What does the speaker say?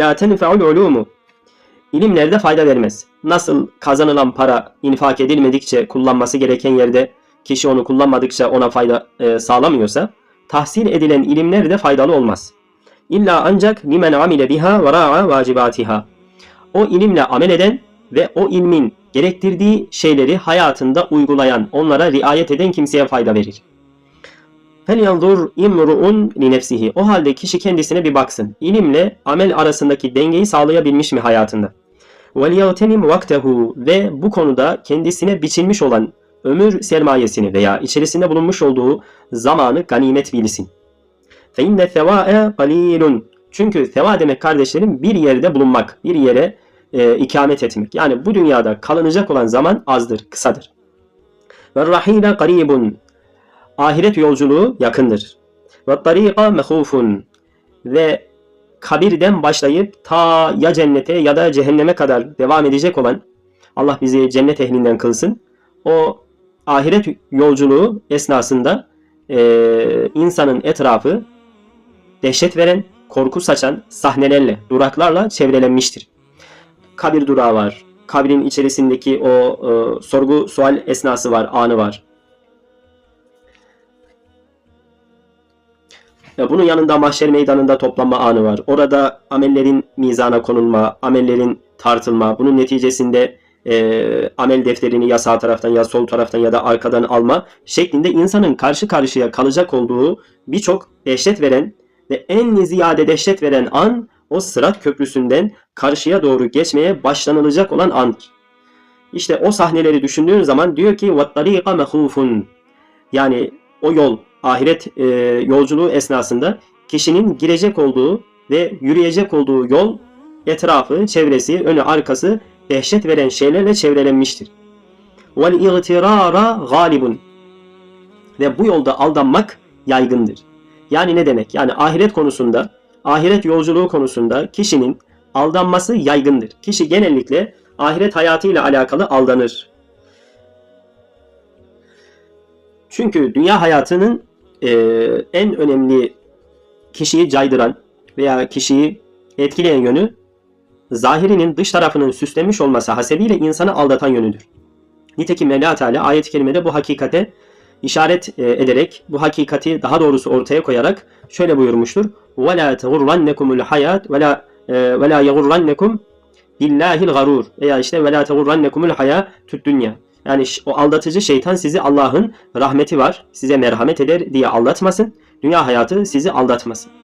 La tenfe'ul ulumu. İlimlerde fayda vermez. Nasıl kazanılan para infak edilmedikçe kullanması gereken yerde kişi onu kullanmadıkça ona fayda e, sağlamıyorsa tahsil edilen ilimler de faydalı olmaz. İlla ancak limen amile biha ve ra'a vacibatiha. O ilimle amel eden ve o ilmin gerektirdiği şeyleri hayatında uygulayan, onlara riayet eden kimseye fayda verir. فَلْيَنْظُرْ اِمْرُؤٌ لِنَفْسِهِ O halde kişi kendisine bir baksın. İlimle amel arasındaki dengeyi sağlayabilmiş mi hayatında? وَلْيَغْتَنِمْ وَقْتَهُ Ve bu konuda kendisine biçilmiş olan ömür sermayesini veya içerisinde bulunmuş olduğu zamanı ganimet bilsin. فَاِنَّ الثَّوَاءَ قَلِيلٌ Çünkü theva demek kardeşlerim bir yerde bulunmak, bir yere e, ikamet etmek. Yani bu dünyada kalınacak olan zaman azdır, kısadır. Ve rahile qaribun. Ahiret yolculuğu yakındır. Ve tariqa mehufun. Ve kabirden başlayıp ta ya cennete ya da cehenneme kadar devam edecek olan Allah bizi cennet ehlinden kılsın. O ahiret yolculuğu esnasında e, insanın etrafı dehşet veren, korku saçan sahnelerle, duraklarla çevrelenmiştir. Kabir durağı var. Kabrin içerisindeki o e, sorgu sual esnası var, anı var. bunun yanında mahşer meydanında toplanma anı var. Orada amellerin mizana konulma, amellerin tartılma, bunun neticesinde e, amel defterini ya sağ taraftan ya sol taraftan ya da arkadan alma şeklinde insanın karşı karşıya kalacak olduğu birçok dehşet veren ve en ziyade dehşet veren an o sırat köprüsünden karşıya doğru geçmeye başlanılacak olan andır. İşte o sahneleri düşündüğün zaman diyor ki وَالطَّرِيقَ مَخُوفٌ Yani o yol, ahiret e, yolculuğu esnasında kişinin girecek olduğu ve yürüyecek olduğu yol etrafı, çevresi, önü, arkası dehşet veren şeylerle çevrelenmiştir. Vel iğtirara galibun. Ve bu yolda aldanmak yaygındır. Yani ne demek? Yani ahiret konusunda, ahiret yolculuğu konusunda kişinin aldanması yaygındır. Kişi genellikle ahiret hayatıyla alakalı aldanır. Çünkü dünya hayatının e, en önemli kişiyi caydıran veya kişiyi etkileyen yönü zahirinin dış tarafının süslenmiş olması hasebiyle insanı aldatan yönüdür. Nitekim Mevla Teala ayet-i kerimede bu hakikate işaret e, ederek, bu hakikati daha doğrusu ortaya koyarak şöyle buyurmuştur. وَلَا تَغُرَّنَّكُمُ الْحَيَاتِ وَلَا وَلَا يَغُرَّنَّكُمْ billahil garur veya işte ve la tegurrannekumul hayatüd dünya. Yani o aldatıcı şeytan sizi Allah'ın rahmeti var, size merhamet eder diye aldatmasın. Dünya hayatı sizi aldatmasın.